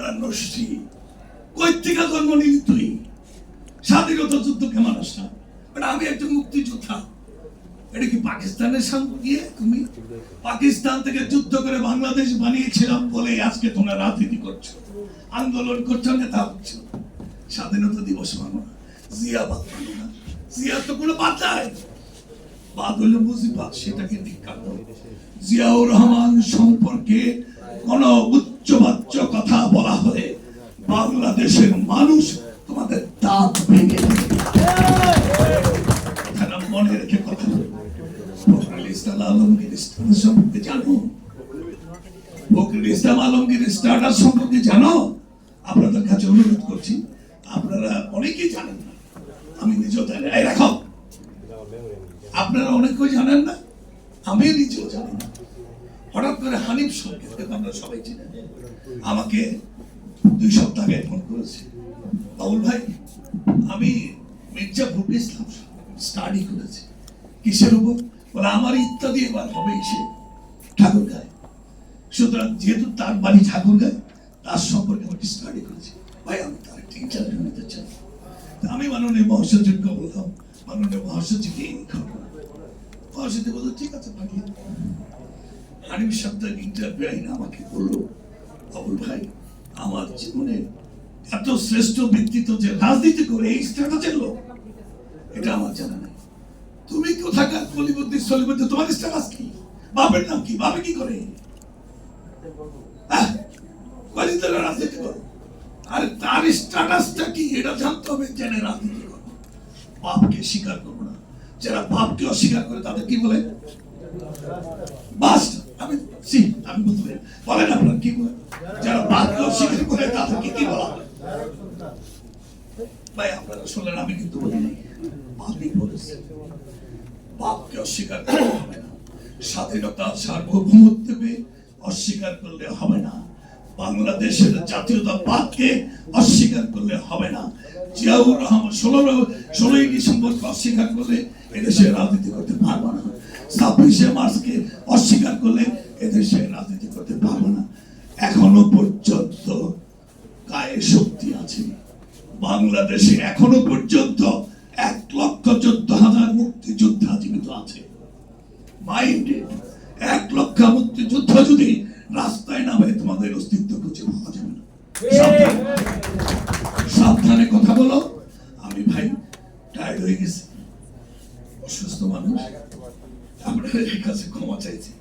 নষ্টি। কই থেকে জন্ম নিলি তুই। স্বাধীনতা যুদ্ধকে মানুষ না বাট আমি একজন মুক্তিযোদ্ধা। এটা কি পাকিস্তানের সঙ্গে গিয়ে তুমি? পাকিস্তান থেকে যুদ্ধ করে বাংলাদেশ বানিয়েছিলাম বলে আজকে তোমরা রাজনীতি করছ। আন্দোলন করছ, নেতা হচ্ছ। স্বাধীনতা দিবস মানো না। মানো না। জিয়া তো কোনো বাদ নাই। বাদ হলো মুজিবাদ সেটাকে ধিক্কার জিয়াউর রহমান সম্পর্কে কোন মানুষ তোমাদের দাঁত ভেঙে মনে রেখে কথা। ফখরুল ইসলাম আলমগীর স্টার সম্পর্কে জানো? ফখরুল ইসলাম আলমগীর স্টার্টার সম্পর্কে জানো? আপনাদের কাছে অনুরোধ করছি, আপনারা অনেকেই জানেন না। আমি নিজেও জানি এই রাখো আপনারা অনেকেই জানেন না, আমি নিজেও জানি না। হঠাৎ করে হানিফ সঙ্গে আমরা সবাই চিনি। আমাকে দুই সপ্তাহ ফোন করেছে। বাবুল ভাই, আমি মির্জা ইসলাম স্টাডি করেছি। কিসের উপর? বলে, আমার ইত্যাদি এবার হবে সুতরাং যেহেতু তার বাড়ি ঠাকুর গায়ে, তার সম্পর্কে আমি স্টাডি করেছি। ভাই, আমি তার ইন্টারভিউ নিতে চাই। আমি মাননীয় মহাসচিবকে বললাম, মাননীয় মহাসচিব এই ঘটনা মহাসচিব বলল, ঠিক আছে, পাঠিয়ে ইন্টারভিউ আমাকে বলল, বাবুল ভাই, আমার জীবনে এত শ্রেষ্ঠ ব্যক্তিত্ব যে রাজনীতি করে এই স্ট্যাটাসের লোক, এটা আমার জানা নেই। তুমি কোথাকার কলিবদ্দি সলিবদ্দি তোমার স্ট্যাটাস কি? বাপের নাম কি? বাপে কি করে? ধরে রাজনীতি করো? আর তার স্ট্যাটাসটা কি? এটা জানতে হবে, জেনে রাজনীতি করো। বাপকে স্বীকার করব না। যারা বাপকে অস্বীকার করে তাদের কি বলে? বাস আমি, সি, আমি বলতে পারি বলেন আপনার কি বলে যারা বাপকে অস্বীকার করে তাদেরকে কি বলা হয়? ভাই, আপনারা শুনলেন, আমি কিন্তু বলি বলেছে। বাপকে অস্বীকার করলে হবে না। স্বাধীনতা সার্বভৌমত্বকে অস্বীকার করলে হবে না। বাংলাদেশের জাতীয়তাবাদকে অস্বীকার করলে হবে না। জিয়াউর রহমান ষোলো ষোলোই ডিসেম্বরকে অস্বীকার করলে এদেশে রাজনীতি করতে পারব না। ছাব্বিশে মার্চকে অস্বীকার করলে এদেশে রাজনীতি করতে পারব না। এখনও পর্যন্ত বাংলাদেশে এখনও পর্যন্ত এক লক্ষ চোদ্দ হাজার মুক্তিযোদ্ধা জীবিত আছে। এক লক্ষ মুক্তিযোদ্ধা যদি রাস্তায় নামে, তোমাদের অস্তিত্ব খুঁজে পাওয়া যাবে না। সাবধানে। কথা বলো। আমি ভাই টায়ার্ড হয়ে গেছি। অসুস্থ মানুষ। আপনাদের কাছে ক্ষমা চাইছি।